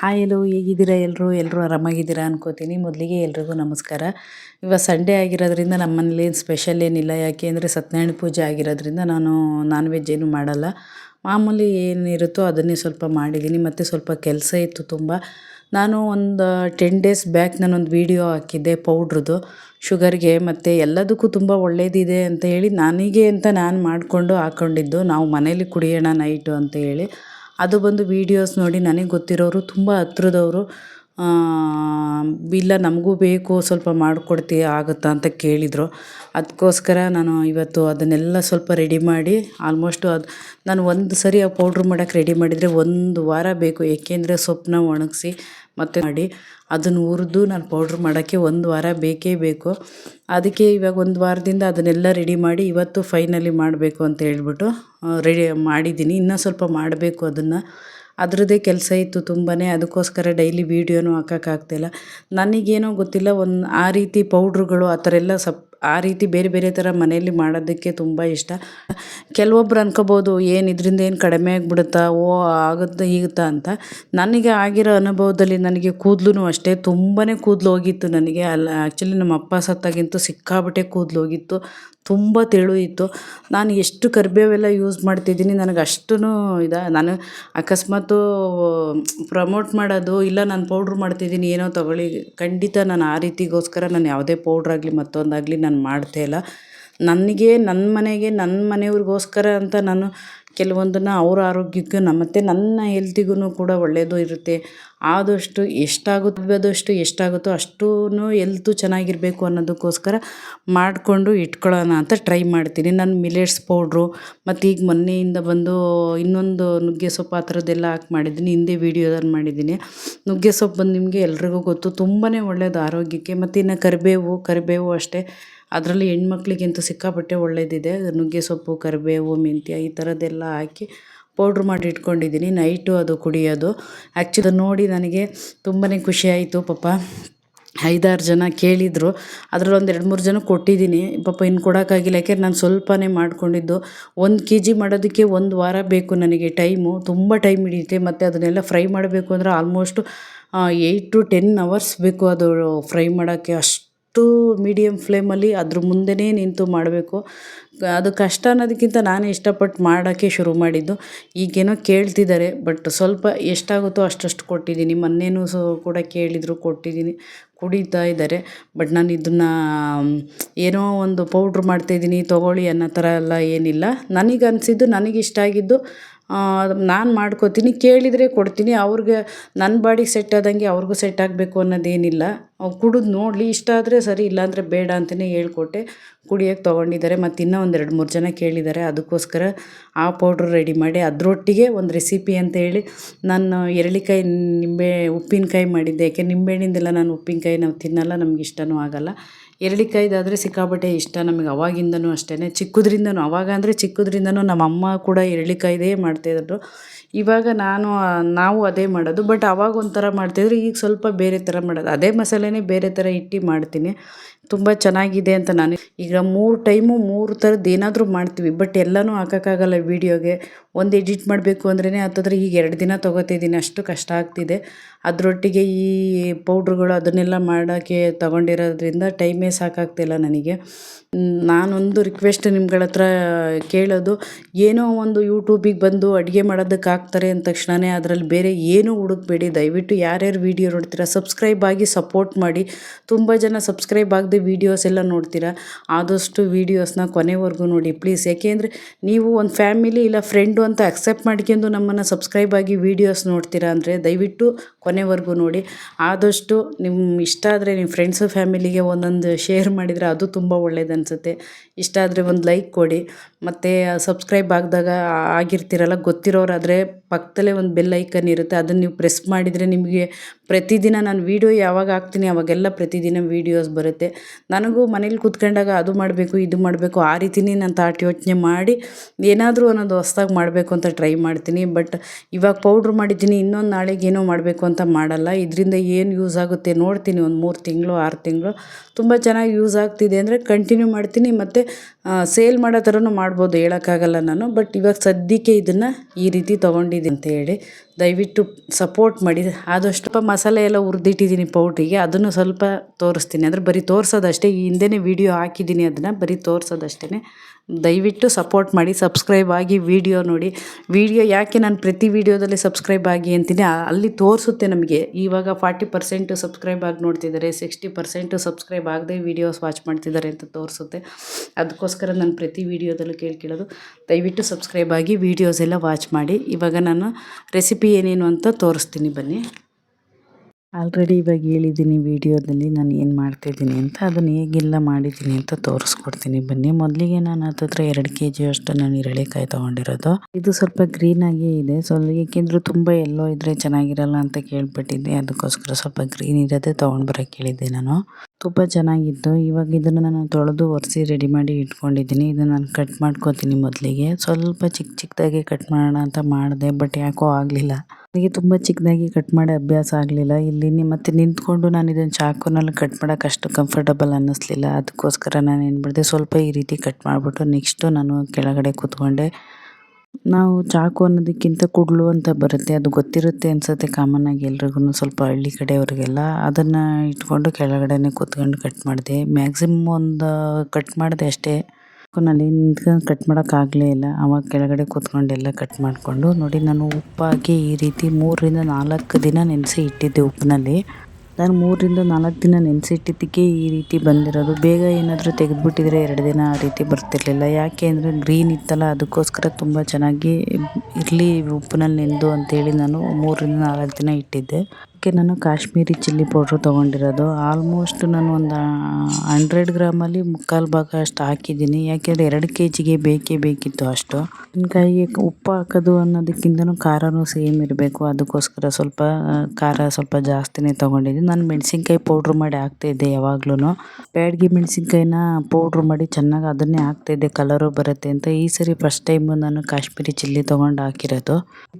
Hi ಎಲ್ಲೋ, ಹೇಗಿದ್ದೀರಾ ಎಲ್ಲರೂ ಎಲ್ಲರೂ ಆರಾಮಾಗಿದ್ದೀರಾ ಅನ್ಕೋತೀನಿ. ಮೊದಲಿಗೆ ಎಲ್ರಿಗೂ ನಮಸ್ಕಾರ. ಇವಾಗ ಸಂಡೇ ಆಗಿರೋದ್ರಿಂದ ನಮ್ಮ ಮನೇಲಿ ಏನು ಸ್ಪೆಷಲ್ ಏನಿಲ್ಲ. ಯಾಕೆ ಅಂದರೆ ಸತ್ಯನಾರಾಯಣ ಪೂಜೆ ಆಗಿರೋದ್ರಿಂದ ನಾನು ನಾನ್ ವೆಜ್ ಏನು ಮಾಡಲ್ಲ. ಮಾಮೂಲಿ ಏನಿರುತ್ತೋ ಅದನ್ನೇ ಸ್ವಲ್ಪ ಮಾಡಿದ್ದೀನಿ. ಮತ್ತು ಸ್ವಲ್ಪ ಕೆಲಸ ಇತ್ತು ತುಂಬ. ನಾನು ಒಂದು ಟೆನ್ ಡೇಸ್ ಬ್ಯಾಕ್ ನಾನೊಂದು ವೀಡಿಯೋ ಹಾಕಿದ್ದೆ ಪೌಡ್ರದ್ದು ಶುಗರ್ಗೆ ಮತ್ತು ಎಲ್ಲದಕ್ಕೂ ತುಂಬ ಒಳ್ಳೇದಿದೆ ಅಂತ ಹೇಳಿ ನನಗೆ ಅಂತ ನಾನು ಮಾಡಿಕೊಂಡು ಹಾಕ್ಕೊಂಡಿದ್ದು ನಾವು ಮನೇಲಿ ಕುಡಿಯೋಣ ನೈಟು ಅಂತ ಹೇಳಿ. ಅದು ಬಂದು ವೀಡಿಯೋಸ್ ನೋಡಿ ನನಗೆ ಗೊತ್ತಿರೋರು ತುಂಬ ಹತ್ರದವರು ಇಲ್ಲ ನಮಗೂ ಬೇಕು, ಸ್ವಲ್ಪ ಮಾಡಿಕೊಡ್ತೀಯ ಆಗುತ್ತಾ ಅಂತ ಕೇಳಿದರು. ಅದಕ್ಕೋಸ್ಕರ ನಾನು ಇವತ್ತು ಅದನ್ನೆಲ್ಲ ಸ್ವಲ್ಪ ರೆಡಿ ಮಾಡಿ ಆಲ್ಮೋಸ್ಟು ಅದು, ನಾನು ಒಂದು ಸರಿ ಆ ಪೌಡ್ರ್ ಮಾಡೋಕ್ಕೆ ರೆಡಿ ಮಾಡಿದರೆ ಒಂದು ವಾರ ಬೇಕು. ಏಕೆಂದರೆ ಸೊಪ್ಪನ್ನ ಒಣಗಿಸಿ ಮತ್ತು ಮಾಡಿ ಅದನ್ನು ಹುರಿದು ನಾನು ಪೌಡ್ರ್ ಮಾಡೋಕ್ಕೆ ಒಂದು ವಾರ ಬೇಕೇ ಬೇಕು. ಅದಕ್ಕೆ ಇವಾಗ ಒಂದು ವಾರದಿಂದ ಅದನ್ನೆಲ್ಲ ರೆಡಿ ಮಾಡಿ ಇವತ್ತು ಫೈನಲಿ ಮಾಡಬೇಕು ಅಂತ ಹೇಳ್ಬಿಟ್ಟು ರೆಡಿ ಮಾಡಿದ್ದೀನಿ. ಇನ್ನೂ ಸ್ವಲ್ಪ ಮಾಡಬೇಕು ಅದನ್ನು. ಅದರದ್ದೇ ಕೆಲಸ ಇತ್ತು ತುಂಬಾ ಅದಕ್ಕೋಸ್ಕರ ಡೈಲಿ ವೀಡಿಯೋನೂ ಹಾಕೋಕ್ಕಾಗ್ತಿಲ್ಲ ನನಗೇನೋ ಗೊತ್ತಿಲ್ಲ, ಒಂದು ಆ ರೀತಿ ಪೌಡ್ರುಗಳು ಆ ಥರ ಎಲ್ಲ ಸಪ್ ಆ ರೀತಿ ಬೇರೆ ಬೇರೆ ಥರ ಮನೆಯಲ್ಲಿ ಮಾಡೋದಕ್ಕೆ ತುಂಬ ಇಷ್ಟ. ಕೆಲವೊಬ್ರು ಅನ್ಕೋಬೋದು, ಏನು ಇದರಿಂದ ಏನು ಕಡಿಮೆ ಆಗಿಬಿಡುತ್ತಾ, ಓ, ಆಗುತ್ತಾ ಈಗುತ್ತಾ ಅಂತ. ನನಗೆ ಆಗಿರೋ ಅನುಭವದಲ್ಲಿ ನನಗೆ ಕೂದಲು ಅಷ್ಟೇ. ತುಂಬಾ ಕೂದಲು ಹೋಗಿತ್ತು ನನಗೆ. ಅಲ್ಲ ಆ್ಯಕ್ಚುಲಿ ನಮ್ಮ ಅಪ್ಪ ಸತ್ತಾಗಿಂತೂ ಸಿಕ್ಕಾಪಟ್ಟೆ ಕೂದಲು ಹೋಗಿತ್ತು. ತುಂಬ ತೆಳು ಇತ್ತು. ನಾನು ಎಷ್ಟು ಕರಿಬೇವೆಲ್ಲ ಯೂಸ್ ಮಾಡ್ತಿದ್ದೀನಿ ನನಗೆ ಅಷ್ಟೂ ಇದ, ನಾನು ಅಕಸ್ಮಾತು ಪ್ರಮೋಟ್ ಮಾಡೋದು ಇಲ್ಲ ನಾನು ಪೌಡ್ರ್ ಮಾಡ್ತಿದ್ದೀನಿ ಏನೋ ತೊಗೊಳ್ಳಿ, ಖಂಡಿತ ನಾನು ಆ ರೀತಿಗೋಸ್ಕರ ನಾನು ಯಾವುದೇ ಪೌಡ್ರಾಗಲಿ ಮತ್ತೊಂದಾಗಲಿ ನಾನು ಮಾಡ್ತಾ ಇಲ್ಲ. ನನಗೆ ನನ್ನ ಮನೆಗೆ ನನ್ನ ಮನೆಯವ್ರಿಗೋಸ್ಕರ ಅಂತ ನಾನು ಕೆಲವೊಂದನ್ನು ಅವ್ರ ಆರೋಗ್ಯಕ್ಕೆ ನ ಮತ್ತು ನನ್ನ ಹೆಲ್ತಿಗೂ ಕೂಡ ಒಳ್ಳೆಯದು ಇರುತ್ತೆ. ಆದಷ್ಟು ಎಷ್ಟಾಗುತ್ತದಷ್ಟು ಎಷ್ಟಾಗುತ್ತೋ ಅಷ್ಟೂ ಎಲ್ತು ಚೆನ್ನಾಗಿರಬೇಕು ಅನ್ನೋದಕ್ಕೋಸ್ಕರ ಮಾಡಿಕೊಂಡು ಇಟ್ಕೊಳ್ಳೋಣ ಅಂತ ಟ್ರೈ ಮಾಡ್ತೀನಿ. ನಾನು ಮಿಲೆಟ್ಸ್ ಪೌಡ್ರು ಮತ್ತು ಈಗ ಮೊನ್ನೆಯಿಂದ ಬಂದು ಇನ್ನೊಂದು ನುಗ್ಗೆ ಸೊಪ್ಪು ಆ ಥರದ್ದೆಲ್ಲ ಹಾಕಿ ಮಾಡಿದ್ದೀನಿ. ಹಿಂದೆ ವೀಡಿಯೋದಲ್ಲಿ ಮಾಡಿದ್ದೀನಿ. ನುಗ್ಗೆ ಸೊಪ್ಪು ಬಂದು ನಿಮಗೆ ಎಲ್ರಿಗೂ ಗೊತ್ತು ತುಂಬಾ ಒಳ್ಳೆಯದು ಆರೋಗ್ಯಕ್ಕೆ. ಮತ್ತು ಇನ್ನು ಕರಿಬೇವು ಕರಿಬೇವು ಅಷ್ಟೇ. ಅದರಲ್ಲಿ ಹೆಣ್ಮಕ್ಳಿಗಂತೂ ಸಿಕ್ಕಾಪಟ್ಟೆ ಒಳ್ಳೆಯದಿದೆ ನುಗ್ಗೆ ಸೊಪ್ಪು, ಕರಿಬೇವು, ಮೆಂತ್ಯ ಈ ಥರದ್ದೆಲ್ಲ ಹಾಕಿ ಪೌಡ್ರ್ ಮಾಡಿ ಇಟ್ಕೊಂಡಿದ್ದೀನಿ. ನೈಟು ಅದು ಕುಡಿಯೋದು. ಆ್ಯಕ್ಚುಲಿ ನೋಡಿ ನನಗೆ ತುಂಬಾ ಖುಷಿಯಾಯಿತು ಪಾಪ. ಐದಾರು ಜನ ಕೇಳಿದರು. ಅದರಲ್ಲಿ ಒಂದು ಎರಡು ಮೂರು ಜನ ಕೊಟ್ಟಿದ್ದೀನಿ. ಪಾಪ ಇನ್ನು ಕೊಡೋಕ್ಕಾಗಿಲ್ಲ. ಯಾಕೆಂದ್ರೆ ನಾನು ಸ್ವಲ್ಪನೇ ಮಾಡಿಕೊಂಡಿದ್ದು. ಒಂದು ಕೆ ಜಿ ಮಾಡೋದಕ್ಕೆ ಒಂದು ವಾರ ಬೇಕು ನನಗೆ ಟೈಮು ತುಂಬ ಟೈಮ್ ಹಿಡಿಯುತ್ತೆ. ಮತ್ತು ಅದನ್ನೆಲ್ಲ ಫ್ರೈ ಮಾಡಬೇಕು ಅಂದರೆ almost eight to ten hours ಬೇಕು ಅದು ಫ್ರೈ ಮಾಡೋಕ್ಕೆ ಅಷ್ಟು. ಅಷ್ಟು ಮೀಡಿಯಮ್ ಫ್ಲೇಮಲ್ಲಿ ಅದ್ರ ಮುಂದೆನೇ ನಿಂತು ಮಾಡಬೇಕು. ಅದು ಕಷ್ಟ ಅನ್ನೋದಕ್ಕಿಂತ ನಾನೇ ಇಷ್ಟಪಟ್ಟು ಮಾಡೋಕ್ಕೆ ಶುರು ಮಾಡಿದ್ದು. ಈಗೇನೋ ಕೇಳ್ತಿದ್ದಾರೆ ಬಟ್ ಸ್ವಲ್ಪ ಎಷ್ಟಾಗುತ್ತೋ ಅಷ್ಟಷ್ಟು ಕೊಟ್ಟಿದ್ದೀನಿ. ಮೊನ್ನೆನೂ ಸೊ ಕೂಡ ಕೇಳಿದರು, ಕೊಟ್ಟಿದ್ದೀನಿ, ಕುಡಿತಾ ಇದ್ದಾರೆ. ಬಟ್ ನಾನು ಇದನ್ನು, ಏನೋ ಒಂದು ಪೌಡ್ರ್ ಮಾಡ್ತಾಯಿದ್ದೀನಿ ತೊಗೊಳ್ಳಿ ಅನ್ನೋ ಥರ ಎಲ್ಲ ಏನಿಲ್ಲ. ನನಗೆ ಅನಿಸಿದ್ದು ನನಗಿಷ್ಟ ಆಗಿದ್ದು ನಾನು ಮಾಡ್ಕೋತೀನಿ, ಕೇಳಿದರೆ ಕೊಡ್ತೀನಿ, ಅವ್ರಿಗೆ ನನ್ನ ಬಾಡಿಗೆ ಸೆಟ್ ಆದಂಗೆ ಅವ್ರಿಗೂ ಸೆಟ್ ಆಗಬೇಕು ಅನ್ನೋದೇನಿಲ್ಲ. ಕುಡಿದು ನೋಡಲಿ, ಇಷ್ಟ ಆದರೆ ಸರಿ, ಇಲ್ಲಾಂದರೆ ಬೇಡ ಅಂತಲೇ ಹೇಳ್ಕೊಟ್ಟೆ. ಕುಡಿಯೋಕ್ಕೆ ತೊಗೊಂಡಿದ್ದಾರೆ ಮತ್ತು ಇನ್ನೂ ಒಂದು ಎರಡು ಮೂರು ಜನ ಕೇಳಿದ್ದಾರೆ, ಅದಕ್ಕೋಸ್ಕರ ಆ ಪೌಡ್ರ್ ರೆಡಿ ಮಾಡಿ, ಅದರೊಟ್ಟಿಗೆ ಒಂದು ರೆಸಿಪಿ ಅಂತ ಹೇಳಿ ನಾನು ಎರಳಿಕಾಯಿ ನಿಂಬೆ ಉಪ್ಪಿನಕಾಯಿ ಮಾಡಿದ್ದೆ. ಯಾಕೆ ನಿಂಬೆಹಣ್ಣಿಂದೆಲ್ಲ ನಾನು ಉಪ್ಪಿನಕಾಯಿ ನಾವು ತಿನ್ನಲ್ಲ, ನಮ್ಗೆ ಇಷ್ಟವೂ ಆಗಲ್ಲ. ಎರಳಿಕಾಯ್ದಾದರೆ ಸಿಕ್ಕಾಪಟ್ಟೆ ಇಷ್ಟ ನಮಗೆ ಅವಾಗಿಂದನೂ ಅಷ್ಟೇ ಚಿಕ್ಕದ್ರಿಂದನೂ, ಅವಾಗ ಅಂದರೆ ಚಿಕ್ಕದ್ರಿಂದನೂ ನಮ್ಮ ಅಮ್ಮ ಕೂಡ ಎರಳಿಕಾಯ್ದೇ ಮಾಡ್ತಾಯಿದ್ರು ಇವಾಗ ನಾನು, ನಾವು ಅದೇ ಮಾಡೋದು. ಬಟ್ ಅವಾಗ ಒಂಥರ ಮಾಡ್ತಿದ್ರು ಈಗ ಸ್ವಲ್ಪ ಬೇರೆ ಥರ ಮಾಡೋದು. ಅದೇ ಮಸಾಲೆನೇ ಬೇರೆ ಥರ ಇಟ್ಟು ಮಾಡ್ತೀನಿ. ತುಂಬ ಚೆನ್ನಾಗಿದೆ ಅಂತ ನಾನು ಈಗ ಮೂರು ಟೈಮು ಮೂರು ಥರದ್ದು ಏನಾದರೂ ಮಾಡ್ತೀವಿ ಬಟ್ ಎಲ್ಲನೂ ಹಾಕೋಕ್ಕಾಗಲ್ಲ ವೀಡಿಯೋಗೆ. ಒಂದು ಎಡಿಟ್ ಮಾಡಬೇಕು ಅಂದ್ರೇ ಹತ್ತತ್ರ ಈಗ ಎರಡು ದಿನ ತೊಗೋತಿದ್ದೀನಿ ಅಷ್ಟು ಕಷ್ಟ ಆಗ್ತಿದೆ. ಅದರೊಟ್ಟಿಗೆ ಈ ಪೌಡ್ರುಗಳು ಅದನ್ನೆಲ್ಲ ಮಾಡೋಕ್ಕೆ ತಗೊಂಡಿರೋದ್ರಿಂದ ಟೈಮೇ ಸಾಕಾಗ್ತಿಲ್ಲ ನನಗೆ. ನಾನೊಂದು ರಿಕ್ವೆಸ್ಟ್ ನಿಮ್ಗಳ ಹತ್ರ ಕೇಳೋದು, ಏನೋ ಒಂದು ಯೂಟ್ಯೂಬಿಗೆ ಬಂದು ಅಡುಗೆ ಮಾಡೋದಕ್ಕೆ ಹಾಕ್ತಾರೆ ಅಂದ ತಕ್ಷಣವೇ ಅದರಲ್ಲಿ ಬೇರೆ ಏನೂ ಹುಡುಕಬೇಡಿ. ದಯವಿಟ್ಟು ಯಾರ್ಯಾರು ವೀಡಿಯೋ ನೋಡ್ತೀರಾ ಸಬ್ಸ್ಕ್ರೈಬ್ ಆಗಿ ಸಪೋರ್ಟ್ ಮಾಡಿ. ತುಂಬ ಜನ ಸಬ್ಸ್ಕ್ರೈಬ್ ಆಗದೆ ವೀಡಿಯೋಸ್ ಎಲ್ಲ ನೋಡ್ತೀರಾ, ಆದಷ್ಟು ವೀಡಿಯೋಸ್ನ ಕೊನೆವರೆಗೂ ನೋಡಿ. ಪ್ಲೀಸ್ ಯಾಕೆಂದರೆ ನೀವು ಒಂದು ಫ್ಯಾಮಿಲಿ ಇಲ್ಲ ಫ್ರೆಂಡು ಅಂತ ಅಕ್ಸೆಪ್ಟ್ ಮಾಡ್ಕೊಂಡು ನಮ್ಮನ್ನು ಸಬ್ಸ್ಕ್ರೈಬ್ ಆಗಿ ವೀಡಿಯೋಸ್ ನೋಡ್ತೀರಾ ಅಂದರೆ ದಯವಿಟ್ಟು ಕೊನೆವರೆಗೂ ನೋಡಿ. ಆದಷ್ಟು ನಿಮ್ಮ ಇಷ್ಟ ಆದರೆ ನಿಮ್ಮ ಫ್ರೆಂಡ್ಸು ಫ್ಯಾಮಿಲಿಗೆ ಒಂದೊಂದು ಶೇರ್ ಮಾಡಿದರೆ ಅದು ತುಂಬ ಒಳ್ಳೇದು ಅನಿಸುತ್ತೆ. ಇಷ್ಟ ಆದರೆ ಒಂದು ಲೈಕ್ ಕೊಡಿ. ಮತ್ತು ಸಬ್ಸ್ಕ್ರೈಬ್ ಆಗಿದಾಗ ಆಗಿರ್ತೀರಲ್ಲ, ಗೊತ್ತಿರೋರಾದರೆ ಪಕ್ಕದಲ್ಲೇ ಒಂದು ಬೆಲ್ ಐಕನ್ ಇರುತ್ತೆ ಅದನ್ನು ನೀವು ಪ್ರೆಸ್ ಮಾಡಿದರೆ ನಿಮಗೆ ಪ್ರತಿದಿನ ನಾನು ವೀಡಿಯೋ ಯಾವಾಗ ಹಾಕ್ತೀನಿ, ಅವಾಗೆಲ್ಲ ಪ್ರತಿದಿನ ವೀಡಿಯೋಸ್ ಬರುತ್ತೆ. ನನಗೂ ಮನೇಲಿ ಕೂತ್ಕೊಂಡಾಗ ಅದು ಮಾಡಬೇಕು, ಇದು ಮಾಡಬೇಕು, ಆ ರೀತಿನೇ ನಾನು ತಾಟ್ ಯೋಚನೆ ಮಾಡಿ ಏನಾದರೂ ಅನ್ನೋದು ಹೊಸ್ದಾಗಿ ಮಾಡಬೇಕು ಅಂತ ಟ್ರೈ ಮಾಡ್ತೀನಿ. ಬಟ್ ಇವಾಗ ಪೌಡ್ರ್ ಮಾಡಿದ್ದೀನಿ, ಇನ್ನೊಂದು ನಾಳೆಗೆ ಏನೋ ಮಾಡಬೇಕು ಅಂತ ಮಾಡಲ್ಲ. ಇದರಿಂದ ಏನು ಯೂಸ್ ಆಗುತ್ತೆ ನೋಡ್ತೀನಿ, ಒಂದು ಮೂರು ತಿಂಗಳು, ಆರು ತಿಂಗಳು. ತುಂಬ ಚೆನ್ನಾಗಿ ಯೂಸ್ ಆಗ್ತಿದೆ ಅಂದರೆ ಕಂಟಿನ್ಯೂ ಮಾಡ್ತೀನಿ. ಮತ್ತು ಸೇಲ್ ಮಾಡೋ ಥರನೂ ಮಾಡ್ಬೋದು ಹೇಳೋಕ್ಕಾಗಲ್ಲ ನಾನು ಬಟ್ ಇವಾಗ ಸದ್ಯಕ್ಕೆ ಇದನ್ನು ಈ ರೀತಿ ತೊಗೊಂಡಿದ್ದೆ ಅಂತ ಹೇಳಿ. ದಯವಿಟ್ಟು ಸಪೋರ್ಟ್ ಮಾಡಿ. ಆದಷ್ಟು ಮಸಾಲೆ ಎಲ್ಲ ಹುರಿದಿಟ್ಟಿದ್ದೀನಿ ಪೌಡ್ರಿಗೆ. ಅದನ್ನು ಸ್ವಲ್ಪ ತೋರಿಸ್ತೀನಿ. ಅಂದರೆ ಬರೀ ತೋರಿಸೋದಷ್ಟೇ. ಈ ಹಿಂದೆ ವೀಡಿಯೋ ಹಾಕಿದ್ದೀನಿ ಅದನ್ನು ಬರೀ ತೋರಿಸೋದಷ್ಟೇ ದಯವಿಟ್ಟು ಸಪೋರ್ಟ್ ಮಾಡಿ ಸಬ್ಸ್ಕ್ರೈಬ್ ಆಗಿ ವೀಡಿಯೋ ನೋಡಿ. ವೀಡಿಯೋ ಯಾಕೆ ನಾನು ಪ್ರತಿ ವೀಡಿಯೋದಲ್ಲಿ ಸಬ್ಸ್ಕ್ರೈಬ್ ಆಗಿ ಅಂತೀನಿ? ಅಲ್ಲಿ ತೋರಿಸುತ್ತೆ ನಮಗೆ. ಇವಾಗ ಫಾರ್ಟಿ ಪರ್ಸೆಂಟು ಸಬ್ಸ್ಕ್ರೈಬ್ ಆಗಿ ನೋಡ್ತಿದ್ದಾರೆ. ಸಿಕ್ಸ್ಟಿ ಪರ್ಸೆಂಟು ಸಬ್ಸ್ಕ್ರೈಬ್ ಆಗದೆ ವೀಡಿಯೋಸ್ ವಾಚ್ ಮಾಡ್ತಿದ್ದಾರೆ ಅಂತ ತೋರಿಸುತ್ತೆ. ಅದಕ್ಕೋಸ್ಕರ ನಾನು ಪ್ರತಿ ವೀಡಿಯೋದಲ್ಲೂ ಕೇಳ್ಕೊಳ್ಳೋದು. ದಯವಿಟ್ಟು ಸಬ್ಸ್ಕ್ರೈಬ್ ಆಗಿ ವೀಡಿಯೋಸ್ ಎಲ್ಲ ವಾಚ್ ಮಾಡಿ. ಇವಾಗ ನಾನು ರೆಸಿಪಿ ಏನೇನು ಅಂತ ತೋರಿಸ್ತೀನಿ ಬನ್ನಿ. ಆಲ್ರೆಡಿ ಇವಾಗ ಹೇಳಿದ್ದೀನಿ ವೀಡಿಯೋದಲ್ಲಿ ನಾನು ಏನು ಮಾಡ್ತಿದ್ದೀನಿ ಅಂತ, ಅದನ್ನು ಹೇಗೆಲ್ಲ ಮಾಡಿದ್ದೀನಿ ಅಂತ ತೋರಿಸ್ಕೊಡ್ತೀನಿ ಬನ್ನಿ. ಮೊದಲಿಗೆ ನಾನು ಹತ್ತತ್ರ ಎರಡು ಕೆ ಜಿ ಅಷ್ಟು ನಾನು ಇರಳೆಕಾಯಿ ತೊಗೊಂಡಿರೋದು. ಇದು ಸ್ವಲ್ಪ ಗ್ರೀನ್ ಆಗೇ ಇದೆ. ಸ್ವಲ್ಪ ಏಕೆಂದ್ರೆ ತುಂಬ ಎಲ್ಲೋ ಇದ್ರೆ ಚೆನ್ನಾಗಿರಲ್ಲ ಅಂತ ಕೇಳ್ಬಿಟ್ಟಿದ್ದೆ ಅದಕ್ಕೋಸ್ಕರ ಸ್ವಲ್ಪ ಗ್ರೀನ್ ಇರೋದೇ ತೊಗೊಂಡ್ಬರೋಕೆ ಹೇಳಿದ್ದೆ ನಾನು. ತುಂಬ ಚೆನ್ನಾಗಿತ್ತು. ಇವಾಗ ಇದನ್ನು ನಾನು ತೊಳೆದು ಒರೆಸಿ ರೆಡಿ ಮಾಡಿ ಇಟ್ಕೊಂಡಿದ್ದೀನಿ. ಇದನ್ನು ನಾನು ಕಟ್ ಮಾಡ್ಕೊತೀನಿ ಮೊದಲಿಗೆ. ಸ್ವಲ್ಪ ಚಿಕ್ಕ ಚಿಕ್ಕದಾಗಿ ಕಟ್ ಮಾಡೋಣ ಅಂತ ಮಾಡಿದೆ ಬಟ್ ಯಾಕೋ ಆಗಲಿಲ್ಲ. ನನಗೆ ತುಂಬ ಚಿಕ್ಕದಾಗಿ ಕಟ್ ಮಾಡಿ ಅಭ್ಯಾಸ ಆಗಲಿಲ್ಲ. ಇಲ್ಲಿ ಮತ್ತೆ ನಿಂತ್ಕೊಂಡು ನಾನು ಇದನ್ನು ಚಾಕುನಲ್ಲಿ ಕಟ್ ಮಾಡೋಕೆ ಅಷ್ಟು ಕಂಫರ್ಟಬಲ್ ಅನ್ನಿಸ್ಲಿಲ್ಲ. ಅದಕ್ಕೋಸ್ಕರ ನಾನು ಏನು ಮಾಡಿದೆ, ಸ್ವಲ್ಪ ಈ ರೀತಿ ಕಟ್ ಮಾಡಿಬಿಟ್ಟು ನೆಕ್ಸ್ಟು ನಾನು ಕೆಳಗಡೆ ಕೂತ್ಕೊಂಡೆ. ನಾವು ಚಾಕು ಅನ್ನೋದಕ್ಕಿಂತ ಕುಡ್ಲು ಅಂತ ಬರುತ್ತೆ, ಅದು ಗೊತ್ತಿರುತ್ತೆ ಅನ್ಸುತ್ತೆ ಕಾಮನ್ ಆಗಿ ಎಲ್ರಿಗೂ ಸ್ವಲ್ಪ ಹಳ್ಳಿ ಕಡೆಯವ್ರಿಗೆಲ್ಲ ಅದನ್ನು ಇಟ್ಕೊಂಡು ಕೆಳಗಡೆನೆ ಕೂತ್ಕೊಂಡು ಕಟ್ ಮಾಡಿದೆ. ಮ್ಯಾಕ್ಸಿಮಮ್ ಒಂದು ಕಟ್ ಮಾಡಿದೆ ಅಷ್ಟೇ. ನಲ್ಲಿ ನಿಂತ್ಕೊಂಡು ಕಟ್ ಮಾಡೋಕ್ಕಾಗಲೇ ಇಲ್ಲ. ಅವಾಗ ಕೆಳಗಡೆ ಕೂತ್ಕೊಂಡು ಎಲ್ಲ ಕಟ್ ಮಾಡಿಕೊಂಡು ನೋಡಿ ನಾನು ಉಪ್ಪಾಕಿ ಈ ರೀತಿ ಮೂರರಿಂದ ನಾಲ್ಕು ದಿನ ನೆನೆಸಿ ಇಟ್ಟಿದ್ದೆ ಉಪ್ಪಿನಲ್ಲಿ ನಾನು ಮೂರರಿಂದ ನಾಲ್ಕು ದಿನ ನೆನೆಸಿಟ್ಟಿದ್ದಕ್ಕೆ ಈ ರೀತಿ ಬಂದಿರೋದು. ಬೇಗ ಏನಾದರೂ ತೆಗೆದುಬಿಟ್ಟಿದ್ರೆ ಎರಡು ದಿನ ಆ ರೀತಿ ಬರ್ತಿರಲಿಲ್ಲ. ಯಾಕೆ ಅಂದರೆ ಗ್ರೀನ್ ಇತ್ತಲ್ಲ, ಅದಕ್ಕೋಸ್ಕರ ತುಂಬ ಚೆನ್ನಾಗಿ ಇರಲಿ ಉಪ್ಪಿನಲ್ಲಿ ನೆನೆದು ಅಂತೇಳಿ ನಾನು ಮೂರರಿಂದ ನಾಲ್ಕು ದಿನ ಇಟ್ಟಿದ್ದೆ. ಅದಕ್ಕೆ ನಾನು ಕಾಶ್ಮೀರಿ ಚಿಲ್ಲಿ ಪೌಡ್ರ್ ತೊಗೊಂಡಿರೋದು. ಆಲ್ಮೋಸ್ಟ್ ನಾನು ಒಂದು ಹಂಡ್ರೆಡ್ ಗ್ರಾಮಲ್ಲಿ ಮುಕ್ಕಾಲು ಭಾಗ ಅಷ್ಟು ಹಾಕಿದ್ದೀನಿ. ಯಾಕೆಂದರೆ ಎರಡು ಕೆ ಜಿಗೆ ಬೇಕೇ ಬೇಕಿತ್ತು ಅಷ್ಟು. ಕಾಯಿಗೆ ಉಪ್ಪು ಹಾಕೋದು ಅನ್ನೋದಕ್ಕಿಂತನೂ ಖಾರನೂ ಸೇಮ್ ಇರಬೇಕು. ಅದಕ್ಕೋಸ್ಕರ ಸ್ವಲ್ಪ ಖಾರ ಸ್ವಲ್ಪ ಜಾಸ್ತಿನೇ ತೊಗೊಂಡಿದ್ದೀನಿ. ನಾನು ಮೆಣಸಿನ್ಕಾಯಿ ಪೌಡ್ರ್ ಮಾಡಿ ಹಾಕ್ತಾಯಿದ್ದೆ ಯಾವಾಗ್ಲೂ ಬ್ಯಾಡ್ಗೆ ಮೆಣಸಿನ್ಕಾಯಿನ ಪೌಡ್ರ್ ಮಾಡಿ ಚೆನ್ನಾಗಿ ಅದನ್ನೇ ಹಾಕ್ತಾಯಿದ್ದೆ ಕಲರು ಬರುತ್ತೆ ಅಂತ. ಈ ಸರಿ ಫಸ್ಟ್ ಟೈಮು ನಾನು ಕಾಶ್ಮೀರಿ ಚಿಲ್ಲಿ ತೊಗೊಂಡು ಹಾಕಿರೋದು.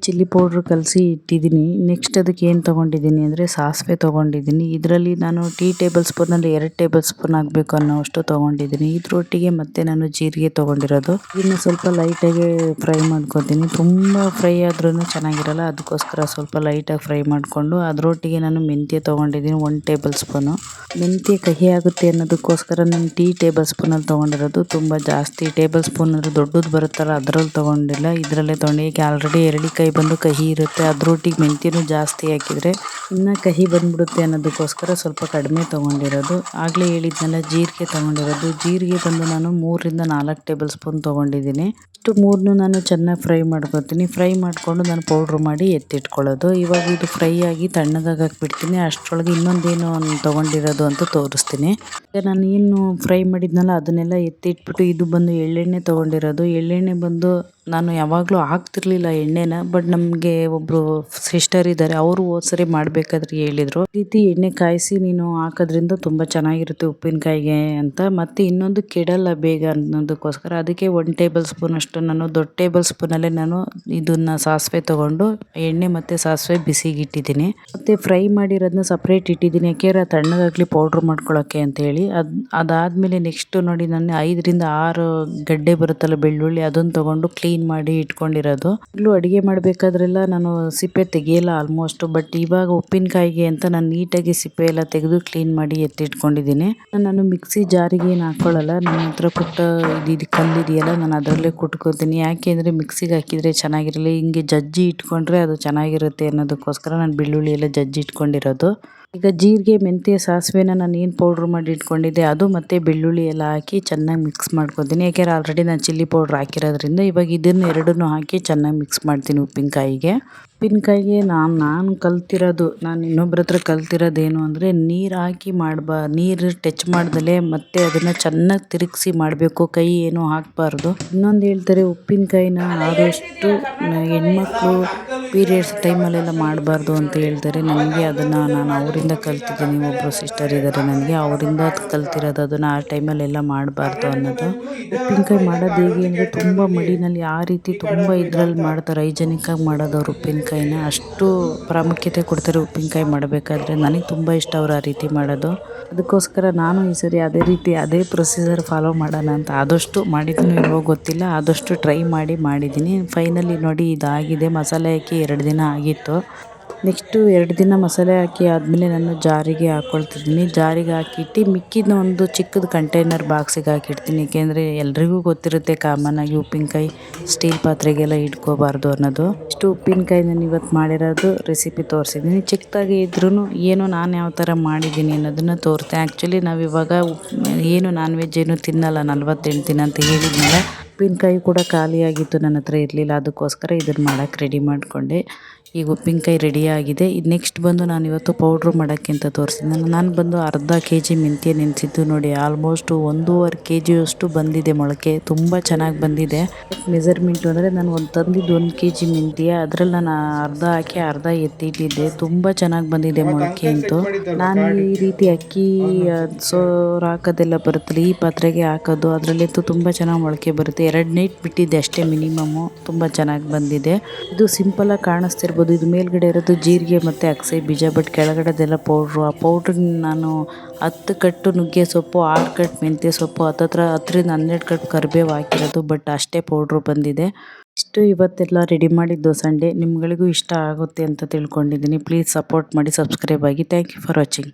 ಚಿಲ್ಲಿ ಪೌಡ್ರ್ ಕಲಸಿ ಇಟ್ಟಿದ್ದೀನಿ. ನೆಕ್ಸ್ಟ್ ಅದಕ್ಕೆ ಏನು ತೊಗೊಂಡಿದ್ದೀನಿ ಅಂದರೆ ಸಾಸಿವೆ ತೊಗೊಂಡಿದ್ದೀನಿ. ಇದರಲ್ಲಿ ನಾನು ಟೀ ಟೇಬಲ್ ಸ್ಪೂನಲ್ಲಿ ಎರಡು ಟೇಬಲ್ ಸ್ಪೂನ್ ಆಗಬೇಕು ಅನ್ನೋವಷ್ಟು ತೊಗೊಂಡಿದ್ದೀನಿ. ಇದರೊಟ್ಟಿಗೆ ಮತ್ತೆ ನಾನು ಜೀರಿಗೆ ತೊಗೊಂಡಿರೋದು. ಇದನ್ನು ಸ್ವಲ್ಪ ಲೈಟಾಗಿ ಫ್ರೈ ಮಾಡ್ಕೊತೀನಿ. ತುಂಬ ಫ್ರೈ ಆದ್ರೂ ಚೆನ್ನಾಗಿರಲ್ಲ, ಅದಕ್ಕೋಸ್ಕರ ಸ್ವಲ್ಪ ಲೈಟಾಗಿ ಫ್ರೈ ಮಾಡಿಕೊಂಡು ಅದರೊಟ್ಟಿಗೆ ನಾನು ಮೆಂತ್ಯ ತೊಗೊಂಡಿದ್ದೀನಿ ಒನ್ ಟೇಬಲ್ ಸ್ಪೂನು ಮೆಂತ್ಯ ಕಹಿ ಆಗುತ್ತೆ ಅನ್ನೋದಕ್ಕೋಸ್ಕರ ನಾನು ಟೀ ಟೇಬಲ್ ಸ್ಪೂನಲ್ಲಿ ತೊಗೊಂಡಿರೋದು. ತುಂಬ ಜಾಸ್ತಿ ಟೇಬಲ್ ಸ್ಪೂನ್ ಅಂದರೆ ದೊಡ್ಡದು ಬರುತ್ತಲ್ಲ, ಅದರಲ್ಲಿ ತೊಗೊಂಡಿಲ್ಲ. ಇದರಲ್ಲೇ ತೊಗೊಂಡು ಈಗ ಆಲ್ರೆಡಿ ಎರಳಿಕಾಯಿ ಬಂದು ಕಹಿ ಇರುತ್ತೆ, ಅದರೊಟ್ಟಿಗೆ ಮೆಂತ್ಯನೂ ಜಾಸ್ತಿ ಹಾಕಿದರೆ ಇನ್ನೂ ಕಹಿ ಬಂದ್ಬಿಡುತ್ತೆ ಅನ್ನೋದಕ್ಕೋಸ್ಕರ ಸ್ವಲ್ಪ ಕಡಿಮೆ ತೊಗೊಂಡಿರೋದು. ಆಗಲೇ ಹೇಳಿದ್ನಲ್ಲ, ಜೀರಿಗೆ ತೊಗೊಂಡಿರೋದು. ಜೀರಿಗೆ ಬಂದು ನಾನು ಮೂರರಿಂದ ನಾಲ್ಕು ಟೇಬಲ್ ಸ್ಪೂನ್ ತೊಗೊಂಡಿದ್ದೀನಿ. ಇಷ್ಟು ಮೂರನ್ನು ನಾನು ಚೆನ್ನಾಗಿ ಫ್ರೈ ಮಾಡ್ಕೊತೀನಿ. ಫ್ರೈ ಮಾಡಿಕೊಂಡು ನಾನು ಪೌಡ್ರ್ ಮಾಡಿ ಎತ್ತಿಟ್ಕೊಳ್ಳೋದು. ಇವಾಗ ಇದು ಫ್ರೈ ಆಗಿ ತಣ್ಣಗಾಗಿ ಹಾಕ್ಬಿಡ್ತೀನಿ. ಅಷ್ಟರೊಳಗೆ ಇನ್ನೊಂದೇನು ತೊಗೊಂಡಿರೋದು ಅಂತ ತೋರಿಸ್ತೀನಿ. ಈಗ ನಾನು ಏನು ಫ್ರೈ ಮಾಡಿದ್ನಲ್ಲ, ಅದನ್ನೆಲ್ಲ ಎತ್ತಿಟ್ಬಿಟ್ಟು ಇದು ಬಂದು ಎಳ್ಳೆಣ್ಣೆ ತೊಗೊಂಡಿರೋದು. ಎಳ್ಳೆಣ್ಣೆ ಬಂದು ನಾನು ಯಾವಾಗಲೂ ಹಾಕ್ತಿರ್ಲಿಲ್ಲ ಎಣ್ಣೆನ ಬಟ್ ನಮಗೆ ಒಬ್ಬರು ಸಿಸ್ಟರ್ ಇದ್ದಾರೆ ಅವರು ಹೋದ್ಸರಿ ಮಾಡಬೇಕಾದ್ರೆ ಹೇಳಿದರು. ರೀತಿ ಎಣ್ಣೆ ಕಾಯಿಸಿ ನೀನು ಹಾಕೋದ್ರಿಂದ ತುಂಬ ಚೆನ್ನಾಗಿರುತ್ತೆ ಉಪ್ಪಿನಕಾಯಿಗೆ ಅಂತ. ಮತ್ತು ಇನ್ನೊಂದು ಕೆಡಲ್ಲ ಬೇಗ ಅನ್ನೋದಕ್ಕೋಸ್ಕರ ಅದಕ್ಕೆ ಒನ್ ಟೇಬಲ್ ಸ್ಪೂನ್ ಅಷ್ಟು ನಾನು, ದೊಡ್ಡ ಟೇಬಲ್ ಸ್ಪೂನಲ್ಲೇ ನಾನು ಇದನ್ನು ಸಾಸಿವೆ ತೊಗೊಂಡು ಎಣ್ಣೆ ಮತ್ತು ಸಾಸಿವೆ ಬಿಸಿಗಿಟ್ಟಿದ್ದೀನಿ ಮತ್ತು ಫ್ರೈ ಮಾಡಿರೋದನ್ನ ಸಪ್ರೇಟ್ ಇಟ್ಟಿದ್ದೀನಿ ಯಾಕೆಂದರೆ ತಣ್ಣಗಾಗಲಿ ಪೌಡ್ರ್ ಮಾಡ್ಕೊಳ್ಳೋಕ್ಕೆ ಅಂತೇಳಿ. ಅದು, ಅದಾದಮೇಲೆ ನೆಕ್ಸ್ಟು ನೋಡಿ ನಾನು ಐದರಿಂದ ಆರು ಗಡ್ಡೆ ಬರುತ್ತಲ್ಲ ಬೆಳ್ಳುಳ್ಳಿ, ಅದನ್ನು ತೊಗೊಂಡು ಕ್ಲೀನ್ ಮಾಡಿ ಇಟ್ಕೊಂಡಿರೋದು. ಇಲ್ಲೂ ಅಡುಗೆ ಮಾಡಬೇಕಾದ್ರೆಲ್ಲ ನಾನು ಸಿಪ್ಪೆ ತೆಗೆಯಲ್ಲ ಆಲ್ಮೋಸ್ಟ್ ಬಟ್ ಇವಾಗ ಉಪ್ಪಿನಕಾಯಿಗೆ ಅಂತ ನಾನು ನೀಟಾಗಿ ಸಿಪ್ಪೆ ಎಲ್ಲ ತೆಗೆದು ಕ್ಲೀನ್ ಮಾಡಿ ಎತ್ತಿಟ್ಕೊಂಡಿದ್ದೀನಿ. ನಾನು ಮಿಕ್ಸಿ ಜಾರಿಗೆ ಏನು ಹಾಕ್ಕೊಳ್ಳಲ್ಲ ನನ್ನ ಹತ್ರ ಕೊಟ್ಟ ಇದು ಕಲ್ಲಿದೆಯಲ್ಲ, ನಾನು ಅದರಲ್ಲೇ ಕುಟ್ಕೋತೀನಿ. ಯಾಕೆ ಅಂದರೆ ಮಿಕ್ಸಿಗೆ ಹಾಕಿದರೆ ಚೆನ್ನಾಗಿರಲ್ಲ. ಹಿಂಗೆ ಜಜ್ಜಿ ಇಟ್ಕೊಂಡ್ರೆ ಅದು ಚೆನ್ನಾಗಿರುತ್ತೆ ಅನ್ನೋದಕ್ಕೋಸ್ಕರ ನಾನು ಬೆಳ್ಳುಳ್ಳಿ ಎಲ್ಲ ಜಜ್ಜಿ ಇಟ್ಕೊಂಡಿರೋದು. ಈಗ ಜೀರಿಗೆ, ಮೆಂತ್ಯ, ಸಾಸಿವೆನ ನಾನು ಏನು ಪೌಡ್ರ್ ಮಾಡಿ ಇಟ್ಕೊಂಡಿದ್ದೆ, ಅದು ಮತ್ತು ಬೆಳ್ಳುಳ್ಳಿ ಎಲ್ಲ ಹಾಕಿ ಚೆನ್ನಾಗಿ ಮಿಕ್ಸ್ ಮಾಡ್ಕೊತೀನಿ. ಯಾಕೆಂದರೆ ಆಲ್ರೆಡಿ ನಾನು ಚಿಲ್ಲಿ ಪೌಡ್ರ್ ಹಾಕಿರೋದ್ರಿಂದ ಇವಾಗ ಇದನ್ನು ಎರಡನ್ನೂ ಹಾಕಿ ಚೆನ್ನಾಗಿ ಮಿಕ್ಸ್ ಮಾಡ್ತೀನಿ ಉಪ್ಪಿನಕಾಯಿಗೆ. ಉಪ್ಪಿನಕಾಯಿಗೆ ನಾನು ನಾನು ಕಲ್ತಿರೋದು, ನಾನು ಇನ್ನೊಬ್ರ ಹತ್ರ ಕಲ್ತಿರೋದೇನು ಅಂದರೆ ನೀರು ಹಾಕಿ ಮಾಡಬಾ, ನೀರು ಟಚ್ ಮಾಡ್ದಲೇ ಮತ್ತೆ ಅದನ್ನು ಚೆನ್ನಾಗಿ ತಿರುಗಿಸಿ ಮಾಡಬೇಕು, ಕೈ ಏನೂ ಹಾಕಬಾರ್ದು. ಇನ್ನೊಂದು ಹೇಳ್ತಾರೆ ಉಪ್ಪಿನಕಾಯಿನ ಆದಷ್ಟು ಹೆಣ್ಮಕ್ಳು ಪೀರಿಯಡ್ಸ್ ಟೈಮಲ್ಲೆಲ್ಲ ಮಾಡಬಾರ್ದು ಅಂತ ಹೇಳ್ತಾರೆ. ನನಗೆ ಅದನ್ನು ನಾನು ಅವರಿಂದ ಕಲ್ತಿದ್ದೀನಿ ಒಬ್ಬರು ಸಿಸ್ಟರ್ ಇದ್ದಾರೆ ನನಗೆ ಅವರಿಂದ ಕಲ್ತಿರೋದು ಅದನ್ನು ಆ ಟೈಮಲ್ಲೆಲ್ಲ ಮಾಡಬಾರ್ದು ಅನ್ನೋದು. ಉಪ್ಪಿನಕಾಯಿ ಮಾಡೋದು ಹೇಗೆ ಅಂದರೆ ತುಂಬ ಮಡಿನಲ್ಲಿ ಆ ರೀತಿ ತುಂಬ ಇದರಲ್ಲಿ ಮಾಡ್ತಾರೆ ಹೈಜೆನಿಕ್ಕಾಗಿ ಮಾಡೋದು ಅವ್ರು ಉಪ್ಪಿನಕಾಯಿ ಉಪ್ಪಿನಕಾಯಿನ ಅಷ್ಟು ಪ್ರಾಮುಖ್ಯತೆ ಕೊಡ್ತಾರೆ ಉಪ್ಪಿನಕಾಯಿ ಮಾಡಬೇಕಾದ್ರೆ. ನನಗೆ ತುಂಬ ಇಷ್ಟ ಅವ್ರು ಆ ರೀತಿ ಮಾಡೋದು. ಅದಕ್ಕೋಸ್ಕರ ನಾನು ಈ ಸರಿ ಅದೇ ರೀತಿ ಅದೇ ಪ್ರೊಸೀಜರ್ ಫಾಲೋ ಮಾಡೋಣ ಅಂತ ಆದಷ್ಟು ಮಾಡಿದ್ದೀನೋ ಇಲ್ವೋ ಗೊತ್ತಿಲ್ಲ. ಆದಷ್ಟು ಟ್ರೈ ಮಾಡಿ ಮಾಡಿದ್ದೀನಿ ಫೈನಲಿ ನೋಡಿ ಇದಾಗಿದೆ. ಮಸಾಲೆ ಹಾಕಿ ಎರಡು ದಿನ ಆಗಿತ್ತು. ನೆಕ್ಸ್ಟು ಎರಡು ದಿನ ಮಸಾಲೆ ಹಾಕಿ ಆದಮೇಲೆ ನಾನು ಜಾರಿಗೆ ಹಾಕ್ಕೊಳ್ತಿದ್ದೀನಿ ಜಾರಿಗೆ ಹಾಕಿಟ್ಟು ಮಿಕ್ಕಿದ ಒಂದು ಚಿಕ್ಕದು ಕಂಟೈನರ್ ಬಾಕ್ಸಿಗೆ ಹಾಕಿಡ್ತೀನಿ. ಏಕೆಂದರೆ ಎಲ್ರಿಗೂ ಗೊತ್ತಿರುತ್ತೆ ಕಾಮನ್ನಾಗಿ ಉಪ್ಪಿನಕಾಯಿ ಸ್ಟೀಲ್ ಪಾತ್ರೆಗೆಲ್ಲ ಇಟ್ಕೋಬಾರ್ದು ಅನ್ನೋದು. ಇಷ್ಟು ಉಪ್ಪಿನಕಾಯಿ ನಾನು ಇವತ್ತು ಮಾಡಿರೋದು ರೆಸಿಪಿ ತೋರಿಸಿದ್ದೀನಿ. ಚಿಕ್ಕದಾಗಿ ಇದ್ರೂ ಏನು ನಾನು ಯಾವ ಥರ ಮಾಡಿದ್ದೀನಿ ಅನ್ನೋದನ್ನು ತೋರ್ತೆ. ಆ್ಯಕ್ಚುಲಿ ನಾವು ಇವಾಗ ಏನು ನಾನ್ ವೆಜ್ ಏನು ತಿನ್ನಲ್ಲ, ನಲ್ವತ್ತೆಂಟು ದಿನ ಅಂತ ಹೇಳಿದ್ಮೇಲೆ ಉಪ್ಪಿನಕಾಯಿ ಕೂಡ ಖಾಲಿಯಾಗಿತ್ತು, ನನ್ನ ಹತ್ರ ಇರಲಿಲ್ಲ. ಅದಕ್ಕೋಸ್ಕರ ಇದನ್ನು ಮಾಡೋಕ್ಕೆ ರೆಡಿ ಮಾಡಿಕೊಂಡೆ. ಈಗ ಉಪ್ಪಿನಕಾಯಿ ರೆಡಿಯಾಗಿದೆ ಇದು ನೆಕ್ಸ್ಟ್ ಬಂದು ನಾನು ಇವತ್ತು ಪೌಡ್ರು ಮಾಡೋಕ್ಕೆ ಅಂತ ತೋರಿಸಿದ್ದೆ ನಾನು ಬಂದು ಅರ್ಧ ಕೆ ಜಿ ಮೆಂತ್ಯ ನೆನೆಸಿದ್ದು ನೋಡಿ ಆಲ್ಮೋಸ್ಟು ಒಂದೂವರೆ ಕೆ ಜಿಯಷ್ಟು ಬಂದಿದೆ ಮೊಳಕೆ. ತುಂಬ ಚೆನ್ನಾಗಿ ಬಂದಿದೆ. ಮೆಸರ್ಮೆಂಟು ಅಂದರೆ ನಾನು ಒಂದು ತಂದಿದ್ದು ಒಂದು ಕೆ ಜಿ ಮೆಂತ್ಯ. ಅದರಲ್ಲಿ ನಾನು ಅರ್ಧ ಹಾಕಿ ಅರ್ಧ ಎತ್ತಿಟ್ಟಿದ್ದೆ. ತುಂಬ ಚೆನ್ನಾಗಿ ಬಂದಿದೆ ಮೊಳಕೆ ಅಂತೂ. ನಾನು ಈ ರೀತಿ ಅಕ್ಕಿ ಸೋರು ಹಾಕೋದೆಲ್ಲ ಬರುತ್ತಲ್ಲ, ಈ ಪಾತ್ರೆಗೆ ಹಾಕೋದು ಅದರಲ್ಲಿತ್ತು ತುಂಬ ಚೆನ್ನಾಗಿ ಮೊಳಕೆ ಬರುತ್ತೆ. ಎರಡು ನೈಟ್ ಬಿಟ್ಟಿದ್ದೆ ಅಷ್ಟೇ ಮಿನಿಮಮ್ಮು ತುಂಬ ಚೆನ್ನಾಗಿ ಬಂದಿದೆ. ಇದು ಸಿಂಪಲಾಗಿ ಕಾಣಿಸ್ತಿರ್ಬೋದು. ಇದು ಮೇಲ್ಗಡೆ ಇರೋದು ಜೀರಿಗೆ ಮತ್ತು ಅಗಸೆ ಬೀಜ ಬಟ್ ಕೆಳಗಡೆದೆಲ್ಲ ಪೌಡ್ರು ಆ ಪೌಡ್ರನ್ನ ನಾನು ಹತ್ತು ಕಟ್ಟು ನುಗ್ಗೆ ಸೊಪ್ಪು, ಆರು ಕಟ್ ಮೆಂತ್ಯ ಸೊಪ್ಪು, ಹತ್ತತ್ರ ಹತ್ತರಿಂದ ಹನ್ನೆರಡು ಕಟ್ಟು ಕರಿಬೇವು ಹಾಕಿರೋದು ಬಟ್ ಅಷ್ಟೇ ಪೌಡ್ರು ಬಂದಿದೆ. ಇಷ್ಟು ಇವತ್ತೆಲ್ಲ ರೆಡಿ ಮಾಡಿದ್ದು ಸಂಡೇ. ನಿಮ್ಗಳಿಗೂ ಇಷ್ಟ ಆಗುತ್ತೆ ಅಂತ ತಿಳ್ಕೊಂಡಿದ್ದೀನಿ. ಪ್ಲೀಸ್ ಸಪೋರ್ಟ್ ಮಾಡಿ ಸಬ್ಸ್ಕ್ರೈಬ್ ಆಗಿ. Thank you for watching